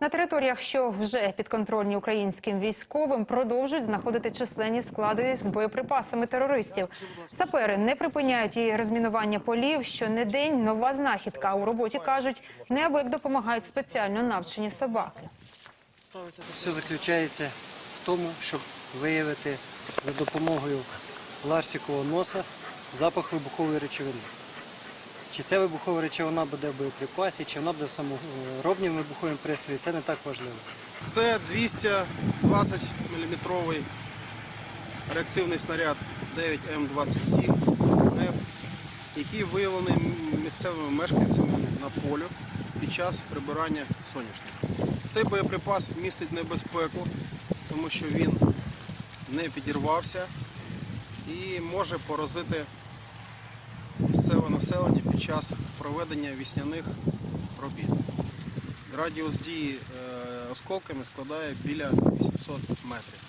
На територіях, що вже підконтрольні українським військовим, продовжують знаходити численні склади з боєприпасами терористів. Сапери не припиняють і розмінування полів. Щонедень нова знахідка. У роботі кажуть, неабияк допомагають спеціально навчені собаки. Все заключається в тому, щоб виявити за допомогою ларсикового носа запах вибухової речовини. Чи це вибухова речовина буде в боєприпасі, чи вона буде в саморобнім вибуховому пристрої, це не так важливо. Це 220 мм реактивний снаряд 9М27 F, який виявлений місцевими мешканцями на полю під час прибирання соняшника. Цей боєприпас містить небезпеку, тому що він не підірвався і може поразити населення під час проведення вісняних робіт. Радіус дії е, осколками складає біля 800 метрів.